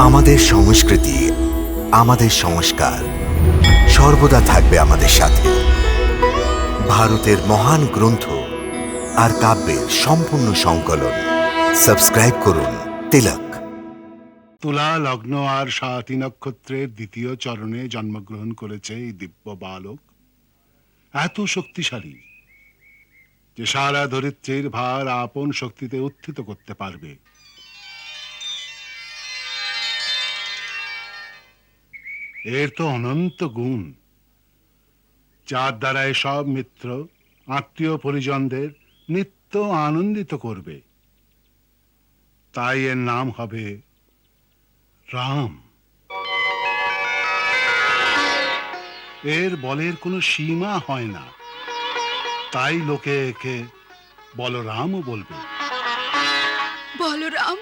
আমাদের সংস্কৃতি, আমাদের সংস্কার সর্বদা থাকবে আমাদের সাথে। ভারতের মহান গ্রন্থ আর কাব্যের সম্পূর্ণ সংকলন। সাবস্ক্রাইব করুন তিলক। তুলা লগ্ন আর সাতী নক্ষত্রের দ্বিতীয় চরণে জন্মগ্রহণ করেছে এই দিব্য বালক। এত শক্তিশালী যে সারা ধরিত্রীর ভার আপন শক্তিতে উত্থিত করতে পারবে। এর তো অনন্ত গুণ। যার দ্বারা সব মিত্র, আত্মীয় পরিজনদের নিত্য আনন্দিত করবে। তাই এর নাম হবে রাম। এর বলের কোনো সীমা হয় না। তাই লোকে একে বলরামও বলবে। বলরাম?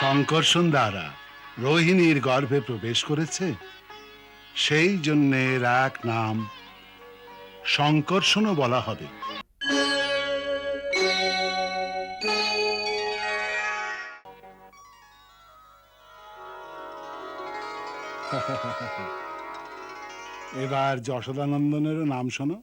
শঙ্কর্ষণ দ্বারা রোহিণীর গর্ভে প্রবেশ করেছে। সেই জন্যে এর এক নাম শঙ্কর্ষণও বলা হবে। এবার যশোদানন্দনেরও নাম শোনো।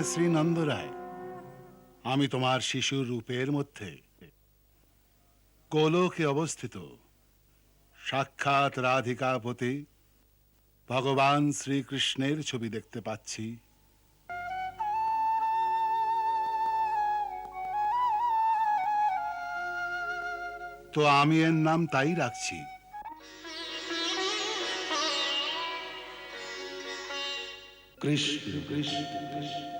হ্যাঁ শ্রী নন্দরায়। আমি তোমার শিশুর রূপের মধ্যে। গোলকে অবস্থিত। সাক্ষাৎ রাধিকাপতি ভগবান শ্রীকৃষ্ণের ছবি দেখতে পাচ্ছি। তো আমি এর নাম তাই রাখছি। কৃষ্ণ কৃষ্ণ কৃষ্ণ।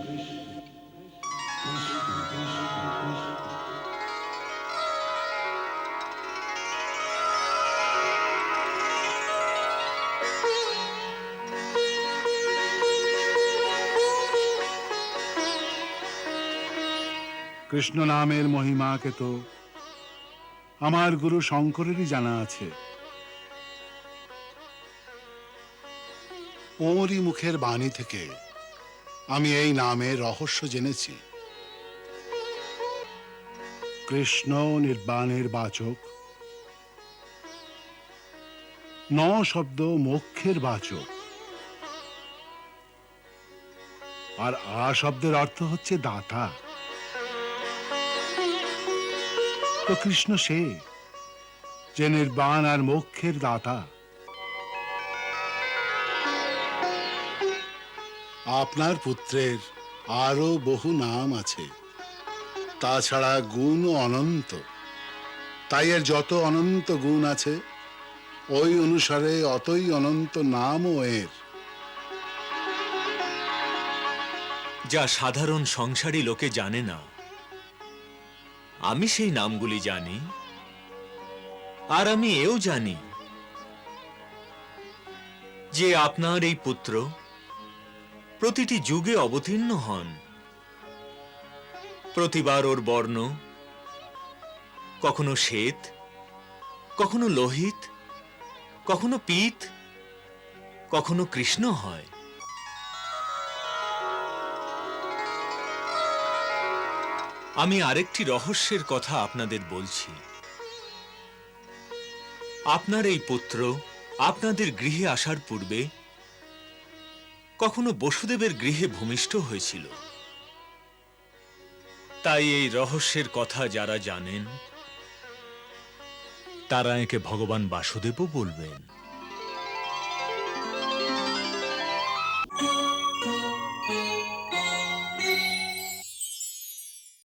নামের মহিমাকে তো আমার গুরু শঙ্করেরই জানা আছে। ওরই মুখের বাণী থেকে আমি এই নামে রহস্য জেনেছি। কৃষ্ণ নির্বাণের বাচক, ন শব্দ মোক্ষের বাচক। আর আ শব্দের অর্থ হচ্ছে দাতা। কৃষ্ণ সে, যে নির্বাণ আর মোক্ষের দাতা। আপনার পুত্রের আরও বহু নাম আছে, তাছাড়া গুণ অনন্ত। তাই এর যত অনন্ত গুণ আছে, ওই অনুসারে অতই অনন্ত নামও এর। যা সাধারণ সংসারী লোকে জানে না আমি সেই নামগুলি জানি, আর আমি এও জানি যে আপনার এই পুত্র প্রতিটি যুগে অবতীর্ণ হন। প্রতিবার ওর বর্ণ, কখনো শ্বেত, কখনো লোহিত, কখনো পীত, কখনো কৃষ্ণ হয়। আমি আরেকটি রহস্যের কথা আপনাদের বলছি। আপনার এই পুত্র আপনাদের গৃহে আসার পূর্বে কখনো বসুদেবের গৃহে ভূমিষ্ঠ হয়েছিল। তাই এই রহস্যের কথা যারা জানেন, তারা একে ভগবান বাসুদেবও বলবেন।